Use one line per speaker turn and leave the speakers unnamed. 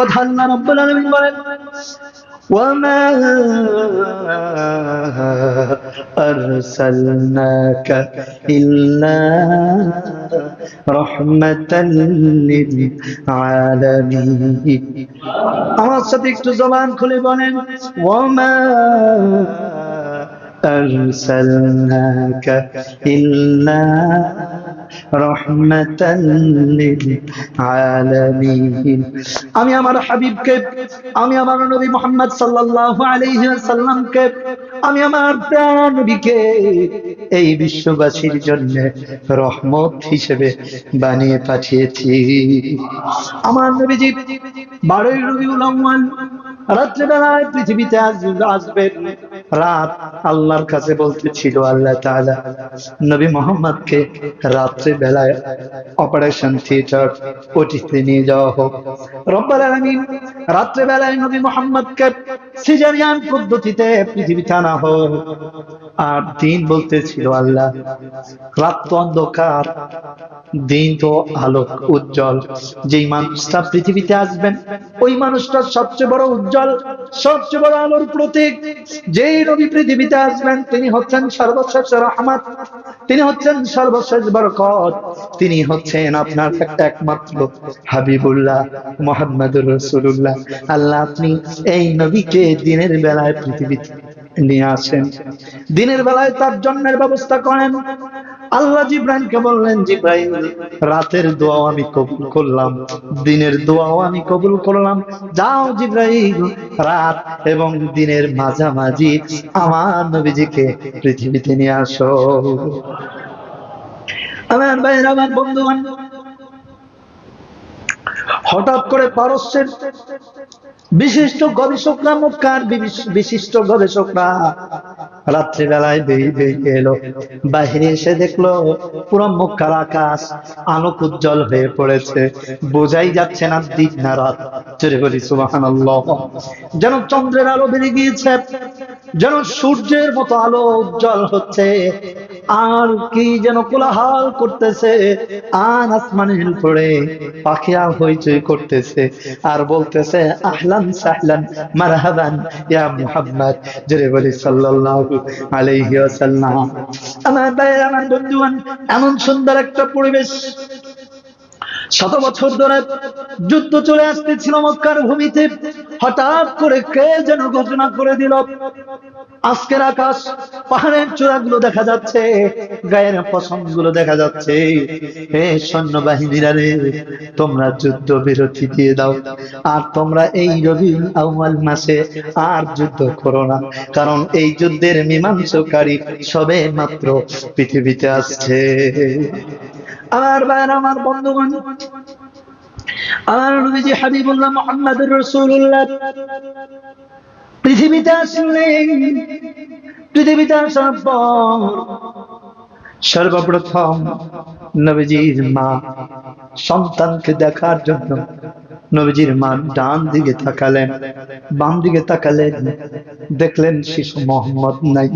কথা আল্লাহ রাব্বুল আলামিন বলেন وما أرسلناك إلا رحمة للعالمين আমার সাথে একটু জবান খুলে বলেন ওমা أرسلناك إلا رحمة للعالمين আমি আমার হাবিবকে আমি আমার নবী মোহাম্মদ সাল্লাল্লাহু আলাইহি ওয়াসাল্লামকে আমি আমার প্রাণ নবীকে এই বিশ্ববাসীর জন্য রহমত হিসেবে বানিয়ে পাঠিয়েছি আমার নবীজি বারোই রবিউল আউয়াল রাত্রেবেলায় পৃথিবীতে আস- আসবেন রাত আল্লাহর কাছে বলতেছিল আল্লাহ তাআলা, নবী মোহাম্মদকে রাত্রে বেলায় অপারেশন থিয়েটার ওটিতে নিয়ে যাওয়া হোক। রব্বাল আলামিন রাত্রে বেলায় নবী মোহাম্মদকে সিজারিয়ান পদ্ধতিতে পৃথিবীতে আনা হোক। আর দিন বলতেছিল আল্লাহ রাত তো অন্ধকার, দিন তো আলোক উজ্জ্বল। যেই মানুষটা পৃথিবীতে আসবেন, ওই মানুষটা সবচেয়ে বড় উজ্জ্বল, সবচেয়ে বড় আলোর প্রতীক। যেই নবী পৃথিবীতে আসবেন, তিনি হচ্ছেন সর্বশেষ রহমত, তিনি হচ্ছেন সর্বশেষ বরকত, তিনি হচ্ছেন আপনার একটা একমাত্র হাবিবুল্লাহ মোহাম্মদুর রসুল্লাহ আল্লাহ আপনি এই নবীকে দিনের বেলায় পৃথিবীতে নিয়ে আসেন। দিনের বেলায় তার জন্মের ব্যবস্থা করেন। আল্লাহ জিব্রাইলকে বললেন, জিব্রাইল, রাতের দোয়াও আমি কবুল করলাম, দিনের দোয়াও আমি কবুল করলাম। যাও জিব্রাইল, রাত এবং দিনের মাঝামাঝি আমার নবীজিকে পৃথিবীতে নিয়ে আসো। আমার ভাইয়ের আমার বন্ধুগণ হঠাৎ করে পারস্যের বিশিষ্ট গবেষকরা, মক্কার বিশিষ্ট গবেষকরা রাত্রিবেলায় বেরিয়ে এলো। বাহিরে এসে দেখল পুরো মক্কার আকাশ আলোক উজ্জ্বল হয়ে পড়েছে। বোঝাই যাচ্ছে না দিন না রাত। চলে বলি সুবাহান যেন চন্দ্রের আলো বেরিয়ে গিয়েছে, যেন সূর্যের মতো আলো উজ্জ্বল হচ্ছে। আর কি যেন কোলাহল করতেছে? আর আসমানের উপরে পাখিয়া হইচই করতেছে আর বলতেছে, আহলান সাহলান, মারহাবান, ইয়া মুহাম্মদ জোরে বলি, সাল্লাল্লাহু আলাইহি ওয়াসাল্লাম। আমার ভাই আমার বন্ধুগণ, এমন সুন্দর একটা পরিবেশ। শত বছর ধরে যুদ্ধ চলে আসতেছিল মক্কার ভূমিতে। হঠাৎ করে কে যেন ঘোষণা করে দিল? আজকের আকাশ, পাহাড়ের চূড়াগুলো দেখা যাচ্ছে, গায়ের পছন্দগুলো দেখা যাচ্ছে। হে সৈন্যবাহিনীরা রে, তোমরা যুদ্ধ বিরতি দিয়ে দাও। আর তোমরা এই রবি আউয়াল মাসে আর যুদ্ধ করো না, কারণ এই যুদ্ধের মীমাংসকারী সবে মাত্র পৃথিবীতে আসছে। আমার ভাইয়ের, আমার বন্ধুগণ আমার নবীজি হাবিবুল্লাহ মুহাম্মাদুর রাসূলুল্লাহ, পৃথিবীতে আসলেন পৃথিবীতে আসার পর সর্বপ্রথম নবীজির মা সন্তানকে দেখার জন্য নবীজির মা ডান দিকে তাকালেন, বাম দিকে তাকালেন, দেখলেন শিশু মোহাম্মদ নাই।